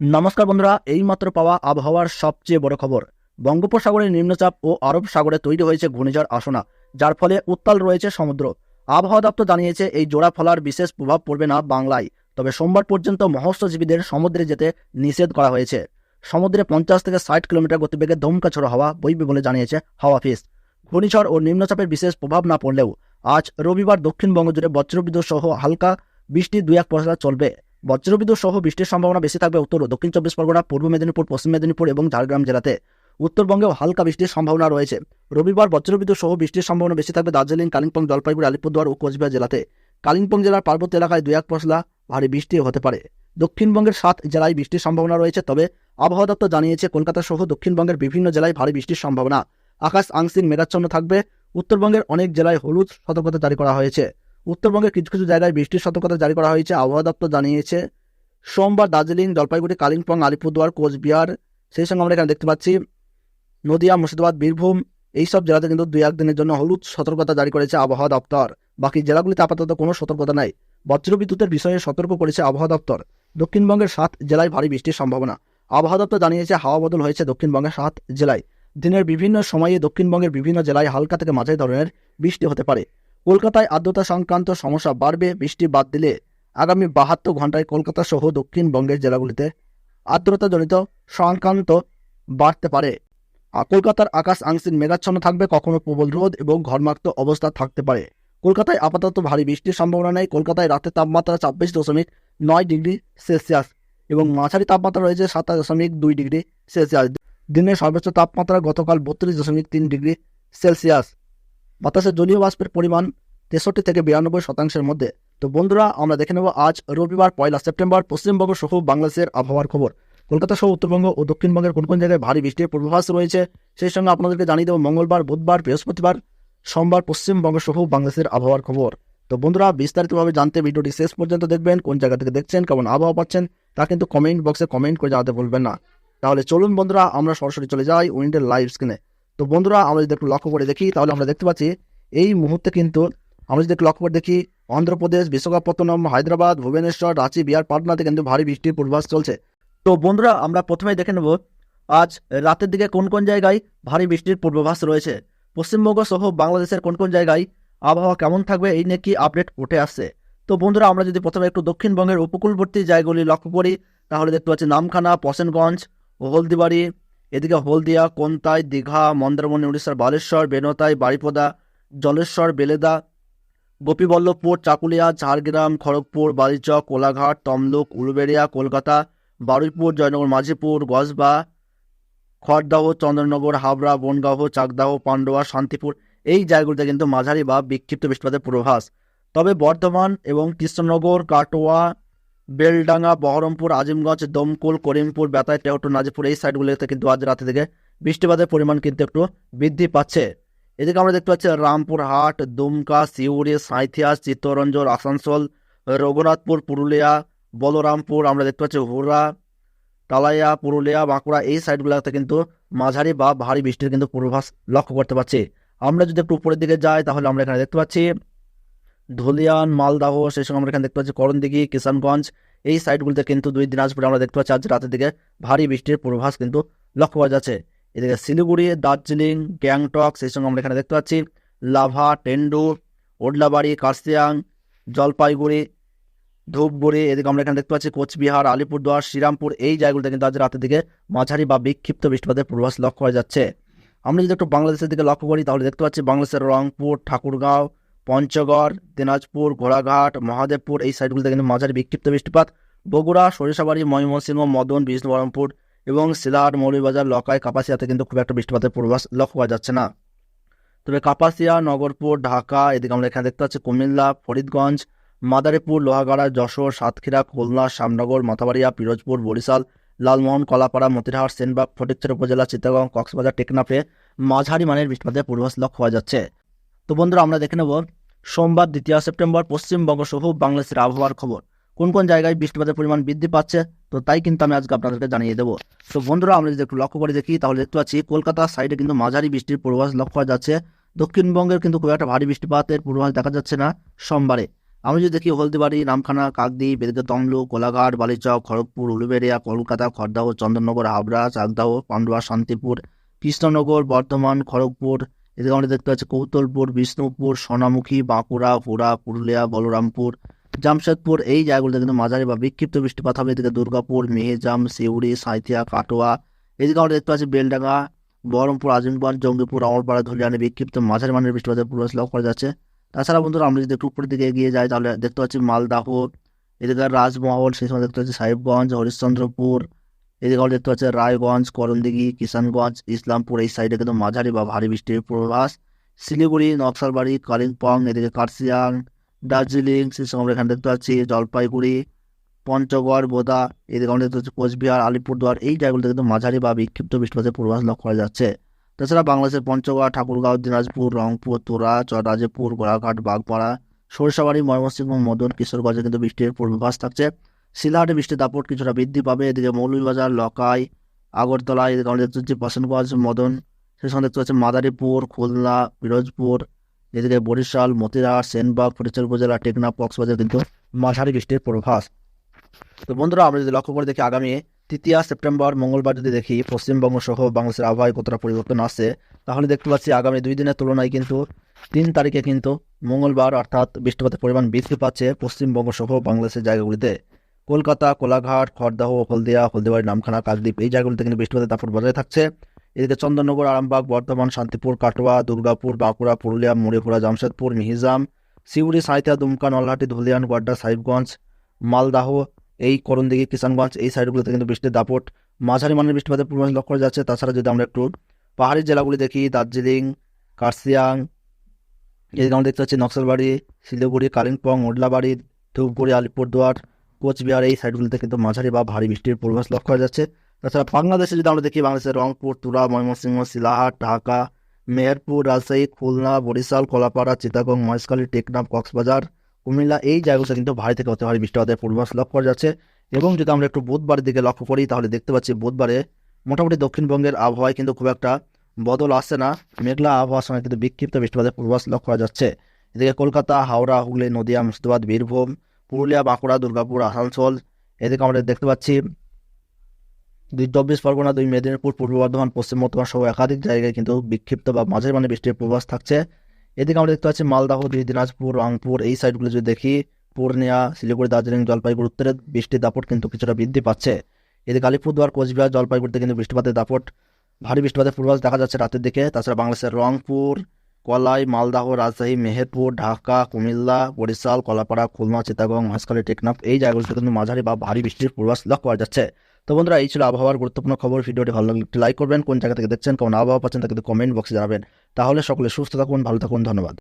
নমস্কার বন্ধুরা, এইমাত্র পাওয়া আবহাওয়ার সবচেয়ে বড় খবর। বঙ্গোপসাগরের নিম্নচাপ ও আরব সাগরে তৈরি হয়েছে ঘূর্ণিঝড় আসনা, যার ফলে উত্তাল রয়েছে সমুদ্র। আবহাওয়া দপ্তর জানিয়েছে, এই জোড়া ফলার বিশেষ প্রভাব পড়বে না বাংলায়, তবে সোমবার পর্যন্ত মহস্যজীবীদের সমুদ্রে যেতে নিষেধ করা হয়েছে। সমুদ্রে পঞ্চাশ থেকে ষাট কিলোমিটার গতিবেগে ধমকা ছোড়া হাওয়া বইবে বলে জানিয়েছে হাওয়া অফিস। ঘূর্ণিঝড় ও নিম্নচাপের বিশেষ প্রভাব না পড়লেও আজ রবিবার দক্ষিণবঙ্গ জুড়ে বজ্রবিদ্যুৎ সহ হালকা বৃষ্টি দুই এক পশলা চলবে। বজ্রবিদ্যুৎ সহ বৃষ্টির সম্ভাবনা বেশি থাকবে উত্তর ও দক্ষিণ চব্বিশ পরগনা, পূর্ব মেদিনীপুর, পশ্চিম মেদিনীপুর এবং ঝাড়গ্রাম জেলাতে। উত্তরবঙ্গেও হালকা বৃষ্টির সম্ভাবনা রয়েছে। রবিবার বজ্রবিদ্যুৎ সহ বৃষ্টির সম্ভাবনা বেশি থাকবে দার্জিলিং, কালিম্পং, জলপাইগুড়ি, আলিপুরদুয়ার ও কোচবিহার জেলাতে। কালিম্পং জেলার পার্বত্য এলাকায় দুই এক পশলা ভারী বৃষ্টি হতে পারে। দক্ষিণবঙ্গের সাত জেলায় বৃষ্টির সম্ভাবনা রয়েছে, তবে আবহাওয়া দপ্তর জানিয়েছে কলকাতা সহ দক্ষিণবঙ্গের বিভিন্ন জেলায় ভারী বৃষ্টির সম্ভাবনা। আকাশ আংশিক মেঘাচ্ছন্ন থাকবে। উত্তরবঙ্গের অনেক জেলায় হলুদ সতর্কতা জারি করা হয়েছে। উত্তরবঙ্গের কিছু কিছু জায়গায় বৃষ্টির সতর্কতা জারি করা হয়েছে, আবহাওয়া দপ্তর জানিয়েছে। সোমবার দার্জিলিং, জলপাইগুড়ি, কালিম্পং, আলিপুরদুয়ার, কোচবিহার, সেই সঙ্গে আমরা এখানে দেখতে পাচ্ছি নদিয়া, মুর্শিদাবাদ, বীরভূম, এইসব জেলাতে কিন্তু দুই একদিনের জন্য হলুদ সতর্কতা জারি করেছে আবহাওয়া দপ্তর। বাকি জেলাগুলিতে আপাতত কোনো সতর্কতা নাই। বজ্রবিদ্যুতের বিষয়ে সতর্ক করেছে আবহাওয়া দপ্তর। দক্ষিণবঙ্গের সাত জেলায় ভারী বৃষ্টির সম্ভাবনা। আবহাওয়া দপ্তর জানিয়েছে হাওয়া বদল হয়েছে দক্ষিণবঙ্গের সাত জেলায়। দিনের বিভিন্ন সময়ে দক্ষিণবঙ্গের বিভিন্ন জেলায় হালকা থেকে মাঝারি ধরনের বৃষ্টি হতে পারে। কলকাতায় আর্দ্রতা সংক্রান্ত সমস্যা বাড়বে, বৃষ্টি বাদ দিলে আগামী বাহাত্তর ঘন্টায় কলকাতা সহ দক্ষিণবঙ্গের জেলাগুলিতে আর্দ্রতাজনিত সংক্রান্ত বাড়তে পারে। কলকাতার আকাশ আংশিক মেঘাচ্ছন্ন থাকবে, কখনো প্রবল রোদ এবং ঘর্মাক্ত অবস্থা থাকতে পারে। কলকাতায় আপাতত ভারী বৃষ্টির সম্ভাবনা নেই, কলকাতায় রাতের তাপমাত্রা ছাব্বিশ দশমিক নয় ডিগ্রি সেলসিয়াস এবং মাঝারি তাপমাত্রা রয়েছে সাতাশ দশমিক দুই ডিগ্রি সেলসিয়াস। দিনের সর্বোচ্চ তাপমাত্রা গতকাল বত্রিশ দশমিক তিন ডিগ্রি সেলসিয়াস। বাতাসে জলীয় বাষ্পের পরিমাণ তেষট্টি থেকে বিরানব্বই শতাংশের মধ্যে। তো বন্ধুরা, আমরা দেখে নেব আজ রবিবার, পয়লা সেপ্টেম্বর, পশ্চিমবঙ্গ সহ বাংলাদেশের আবহাওয়ার খবর। কলকাতা সহ উত্তরবঙ্গ ও দক্ষিণবঙ্গের কোন কোন জায়গায় ভারী বৃষ্টির পূর্বাভাস রয়েছে, সেই সঙ্গে আপনাদেরকে জানিয়ে দেবো মঙ্গলবার, বুধবার, বৃহস্পতিবার, সোমবার, পশ্চিমবঙ্গ সহ বাংলাদেশের আবহাওয়ার খবর। তো বন্ধুরা, বিস্তারিতভাবে জানতে ভিডিওটি শেষ পর্যন্ত দেখবেন, কোন জায়গা থেকে দেখছেন, কেমন আবহাওয়া পাচ্ছেন, তা কিন্তু কমেন্ট বক্সে কমেন্ট করে জানাতে বলবেন না। তাহলে চলুন বন্ধুরা, আমরা সরাসরি চলে যাই উইন্ডের লাইভ স্ক্রিনে। তো বন্ধুরা, আমরা যদি একটু লক্ষ্য করে দেখি, তাহলে আমরা দেখতে পাচ্ছি এই মুহূর্তে কিন্তু আমরা যদি একটু লক্ষ্য করে দেখি, অন্ধ্রপ্রদেশ, বিশাখাপত্তনম, হায়দ্রাবাদ, ভুবনেশ্বর, রাঁচি, বিহার, পাটনাতে কিন্তু ভারী বৃষ্টির পূর্বাভাস চলছে। তো বন্ধুরা, আমরা প্রথমেই দেখে নেব, আজ রাতের দিকে কোন কোন জায়গায় ভারী বৃষ্টির পূর্বাভাস রয়েছে? পশ্চিমবঙ্গ সহ বাংলাদেশের কোন কোন জায়গায় আবহাওয়া কেমন থাকবে এই নিয়ে কি আপডেট উঠে আসছে? তো বন্ধুরা, আমরা যদি প্রথমে একটু দক্ষিণবঙ্গের উপকূলবর্তী জায়গাগুলি লক্ষ্য করি, তাহলে দেখতে পাচ্ছি নামখানা পশেনগঞ্জ হলদিবাড়ি এদিকে হলদিয়া, কোনতাই, দীঘা, মন্দারমণি, উড়িষ্যার বালেশ্বর, বেনতাই বাড়িপদা জলেশ্বর, বেলেদা, গোপীবল্লভপুর, চাকুলিয়া, ঝাড়গ্রাম, খড়গপুর, বালিচক, কোলাঘাট, তমলুক, উলুবেড়িয়া, কলকাতা, বারুইপুর, জয়নগর, মাঝিপুর, গজবা, খড়দাহ, চন্দ্রনগর, হাবড়া, বনগাঁও, চাকদাহ, পান্ডুয়া, শান্তিপুর এই জায়গাগুলিতে কিন্তু মাঝারি বা বিক্ষিপ্ত বৃষ্টিপাতের পূর্বাভাস। তবে বর্ধমান এবং কৃষ্ণনগর, কাটোয়া বেলডাঙ্গা, বহরমপুর, আজিমগঞ্জ, দমকুল, করিমপুর বেতায় টেহটু নাজিপুর এই সাইডগুলিতে কিন্তু আজ রাতে থেকে বৃষ্টিপাতের পরিমাণ কিন্তু একটু বৃদ্ধি পাচ্ছে। এদিকে আমরা দেখতে পাচ্ছি রামপুরহাট, দুমকা, সিউড়ি, সাঁইথিয়া, চিত্তরঞ্জন, আসানসোল, রঘুনাথপুর, পুরুলিয়া, বলরামপুর, আমরা দেখতে পাচ্ছি হুরা তালাইয়া, পুরুলিয়া, বাঁকুড়া এই সাইডগুলোতে কিন্তু মাঝারি বা ভারী বৃষ্টির কিন্তু পূর্বাভাস লক্ষ্য করতে পারছি। আমরা যদি একটু উপরের দিকে যাই, তাহলে আমরা এখানে দেখতে পাচ্ছি ধুলিয়ান, মালদাহ, সেই সঙ্গে আমরা এখানে দেখতে পাচ্ছি করণদিঘি, কিষানগঞ্জ, এই সাইডগুলিতে কিন্তু দুই দিনাজপুরে আমরা দেখতে পাচ্ছি আজ রাতের দিকে ভারী বৃষ্টির পূর্বাভাস কিন্তু লক্ষ্য করা যাচ্ছে। এদিকে শিলিগুড়ি, দার্জিলিং, গ্যাংটক, সেই সঙ্গে আমরা এখানে দেখতে পাচ্ছি লাভা, টেন্ডু, ওডলাবাড়ি, কার্সিয়াং, জলপাইগুড়ি, ধূপগুড়ি, এদিকে আমরা এখানে দেখতে পাচ্ছি কোচবিহার, আলিপুরদুয়ার, শ্রীরামপুর, এই জায়গাগুলিতে কিন্তু আজ রাতের দিকে মাঝারি বা বিক্ষিপ্ত বৃষ্টিপাতের পূর্বাভাস লক্ষ্য করা যাচ্ছে। আমরা যদি একটু বাংলাদেশের দিকে লক্ষ্য করি, তাহলে দেখতে পাচ্ছি বাংলাদেশের রংপুর, ঠাকুরগাঁও পঞ্চগড়, দিনাজপুর ঘোড়াঘাট মহাদেবপুর, এই সাইডগুলিতে কিন্তু মাঝারি বিক্ষিপ্ত বৃষ্টিপাত। বগুড়া, সরিষাবাড়ি, ময়মনসিংহ, মদন, বিষ্ণুবরমপুর এবং সিলাহাট মৌলভীবাজার লকায় কাপাসিয়াতে কিন্তু খুব একটা বৃষ্টিপাতের পূর্বাভাস লক্ষ্য করা যাচ্ছে না। তবে কাপাসিয়া, নগরপুর, ঢাকা, এদিকে আমরা এখানে দেখতে পাচ্ছি কুমিল্লা, ফরিদগঞ্জ, মাদারীপুর, লোহাগাড়া, যশোর, সাতক্ষীরা, খুলনা শ্যামনগর মাথাবাড়িয়া, পিরোজপুর, বরিশাল, লালমোহন, কলাপাড়া মতিরহাট সেনবাগ ফটিকচর উপজেলা চিত্তগং কক্সবাজার, টেকনাফে মাঝারি মানের বৃষ্টিপাতের পূর্বাস লক্ষ্য করা যাচ্ছে। তো বন্ধুরা, আমরা দেখে নেব সোমবার, দ্বিতীয় সেপ্টেম্বর, পশ্চিমবঙ্গ সহ বাংলাদেশের আবহাওয়ার খবর। কোন কোন জায়গায় বৃষ্টিপাতের পরিমাণ বৃদ্ধি পাচ্ছে? তো তাই কিন্তু আমি আজকে আপনাদেরকে জানিয়ে দেবো। তো বন্ধুরা, আমরা যদি একটু লক্ষ্য করে দেখি, তাহলে দেখতে পাচ্ছি কলকাতা সাইডে কিন্তু মাঝারি বৃষ্টির পূর্বাভাস লক্ষ্য করা যাচ্ছে। দক্ষিণবঙ্গের কিন্তু খুব একটা ভারী বৃষ্টিপাতের পূর্বাভাস দেখা যাচ্ছে না সোমবারে। আমি যদি দেখি হলদিবাড়ি নামখানা কাকদি এদিকে তমলুক কোলাঘাট বালিচক, খড়গপুর, উলুবেড়িয়া, কলকাতা খড়দাহ চন্দননগর হাবড়া চাকদাহ পান্ডুয়া, শান্তিপুর, কৃষ্ণনগর, বর্ধমান, খড়গপুর এদিকে আমরা দেখতে পাচ্ছি কৌতলপুর, বিষ্ণুপুর, সোনামুখী, বাঁকুড়া পুরা পুরুলিয়া, বলরামপুর, জামশেদপুর। এই জায়গাগুলোতে কিন্তু মাঝারি বা বিক্ষিপ্ত বৃষ্টিপাত হবে। এদিকে দুর্গাপুর মেহেজাম সিউড়ি, সাঁইথিয়া, কাটোয়া। এদিকে আমরা দেখতে পাচ্ছি বেলডাঙ্গা, বহরমপুর, আজিমগঞ্জ, জঙ্গিপুর আমরপাড়া ধুলিয়ানে বিক্ষিপ্ত মাঝারি মানের বৃষ্টিপাতের পূর্বাভাস লক্ষ্য করা যাচ্ছে। তাছাড়া বন্ধুরা, আমরা যদি একটু উপরের দিকে এগিয়ে যাই, তাহলে দেখতে পাচ্ছি মালদাহ, এদিকে রাজমহল, সেই সময় দেখতে পাচ্ছি সাহেবগঞ্জ, হরিশ্চন্দ্রপুর এদিকে আমরা দেখতে পাচ্ছি রায়গঞ্জ, করণদিঘি, কিষানগঞ্জ, ইসলামপুর, এই সাইডে কিন্তু মাঝারি বা ভারী বৃষ্টির পূর্বাভাস। শিলিগুড়ি নকশালবাড়ি কালিম্পং, এদিকে কার্সিয়াং দার্জিলিং সময় আমরা এখানে দেখতে পাচ্ছি, জলপাইগুড়ি, পঞ্চগড়, বোদা, এদিকে আমরা দেখতে পাচ্ছি কোচবিহার, আলিপুরদুয়ার, এই জায়গাগুলোতে কিন্তু মাঝারি বা বিক্ষিপ্ত বৃষ্টিপাতের পূর্বাভাস লক্ষ্য করা যাচ্ছে। তাছাড়া বাংলাদেশের পঞ্চগড়, ঠাকুরগাঁও, দিনাজপুর, রংপুর, তোরা, চররাজপুর গোলাঘাট বাগপাড়া, সরিষাবাড়ি, ময়মনসিংহ, মদন, কিশোরগঞ্জে কিন্তু বৃষ্টির পূর্বাভাস থাকছে। শিলাহাটে বৃষ্টির দাপট কিছুটা বৃদ্ধি পাবে। এদিকে মৌলভীবাজার, লকাই, আগরতলা এদিকে আমরা দেখতে পাচ্ছি বসনগঞ্জ মদন, সেই সঙ্গে দেখতে পাচ্ছি মাদারীপুর, খুলনা, পিরোজপুর, এদিকে বরিশাল মতিরাট সেনবাগ ফটিকচর উপজেলা টেকনা কক্সবাজার কিন্তু মাঝারি বৃষ্টির প্রভাস। তো বন্ধুরা, আমরা যদি লক্ষ্য করে দেখি আগামী তৃতীয় সেপ্টেম্বর, মঙ্গলবার যদি দেখি পশ্চিমবঙ্গ সহ বাংলাদেশের আবহাওয়ায় কতটা পরিবর্তন আসছে, তাহলে দেখতে পাচ্ছি আগামী দুই দিনের তুলনায় কিন্তু তিন তারিখে কিন্তু মঙ্গলবার অর্থাৎ বৃষ্টিপাতের পরিমাণ বৃদ্ধি পাচ্ছে পশ্চিমবঙ্গ সহ বাংলাদেশের জায়গাগুলিতে। কলকাতা, কোলাঘাট, খড়দাহ, হলদিয়া, হলদিবাড়ি, নামখানা, কাকদ্বীপ এই জায়গাগুলিতে কিন্তু বৃষ্টিপাতের দাপট বজায় থাকছে। এদিকে চন্দননগর, আরামবাগ, বর্ধমান, শান্তিপুর, কাটোয়া, দুর্গাপুর, বাঁকুড়া, পুরুলিয়া মুড়িপুরা জামশেদপুর, মিহিজাম, সিউড়ি, সাঁইথিয়া, দুমকা, নলহাটি, ধুলিয়ান, গোয়াড্ডা, সাহিবগঞ্জ, মালদাহ, এই করণদিঘি, কিষানগঞ্জ এই সাইডগুলোতে কিন্তু বৃষ্টির দাপট। মাঝারি মানের বৃষ্টিপাতের পূর্বাভাস লক্ষ্য করা যাচ্ছে। তাছাড়া যদি আমরা একটু পাহাড়ি জেলাগুলি দেখি, দার্জিলিং, কার্সিয়াং, এদিকে আমরা দেখতে পাচ্ছি নকশালবাড়ি, শিলিগুড়ি, কালিম্পং ওডলাবাড়ি ধূপগুড়ি, আলিপুরদুয়ার কোচবিহার এই সাইডগুলিতে কিন্তু মাঝারি বা ভারী বৃষ্টির পূর্বাভাস লক্ষ্য করা যাচ্ছে। তাছাড়া বাংলাদেশে যদি আমরা দেখি, বাংলাদেশের রংপুর, তুরা, ময়মনসিংহ শিলাহাট ঢাকা, মেহেরপুর, রাজশাহী, খুলনা, বরিশাল, কলাপাড়া চিতাগং মহেশখালী, টেকনাফ, কক্সবাজার, কুমিল্লা, এই জায়গাগুলোতে কিন্তু ভারী থেকে অতি ভারী বৃষ্টিপাতের পূর্বাভাস লক্ষ্য করা যাচ্ছে। এবং যদি আমরা একটু বুধবারের দিকে লক্ষ্য করি, তাহলে দেখতে পাচ্ছি বুধবারে মোটামুটি দক্ষিণবঙ্গের আবহাওয়ায় কিন্তু খুব একটা বদল আসছে না। মেঘলা আবহাওয়ার সঙ্গে কিন্তু বিক্ষিপ্ত বৃষ্টিপাতের পূর্বাভাস লক্ষ্য করা যাচ্ছে। এদিকে কলকাতা, হাওড়া, হুগলি, নদিয়া, মুর্শিদাবাদ, বীরভূম পুরুলিয়া, বাঁকুড়া, দুর্গাপুর, আসানসোল, এদিকে আমরা দেখতে পাচ্ছি দুই চব্বিশ পরগনা, দুই মেদিনীপুর, পূর্ব বর্ধমান, পশ্চিম বর্ধমান সহ একাধিক জায়গায় কিন্তু বিক্ষিপ্ত বা মাঝের মানে বৃষ্টির পূর্বাভাস থাকছে। এদিকে আমরা দেখতে পাচ্ছি মালদাহ দুই দিনাজপুর, রংপুর, এই সাইডগুলো যদি দেখি, পূর্ণিয়া, শিলিগুড়ি, দার্জিলিং, জলপাইগুড়ি, উত্তরে বৃষ্টির দাপট কিন্তু কিছুটা বৃদ্ধি পাচ্ছে। এদিকে আলিপুরদুয়ার, কোচবিহার, জলপাইগুড়িতে কিন্তু বৃষ্টিপাতের দাপট, ভারী বৃষ্টিপাতের পূর্বাভাস দেখা যাচ্ছে রাতের দিকে। তাছাড়া বাংলাদেশের রংপুর কলাই মালদাহ, রাজশাহী, মেহেরপুর, ঢাকা, কুমিল্লা, বরিশাল, কলাপাড়া, খুলনা চিতাগং মহেশখালী টেকনাফ, এই জায়গাগুলোতে কিন্তু মাঝারি বা ভারী বৃষ্টির পূর্বাস লক্ষ্য করা যাচ্ছে। তো বন্ধুরা, এই ছিল আবহাওয়ার গুরুত্বপূর্ণ খবর। ভিডিওটি ভালো লাগলে একটি লাইক করবেন। কোন জায়গা থেকে দেখছেন, কোন আবহাওয়া পাচ্ছেন তাকে কমেন্ট বক্সে জানাবেন। তাহলে সকলে সুস্থ থাকুন, ভালো থাকুন, ধন্যবাদ।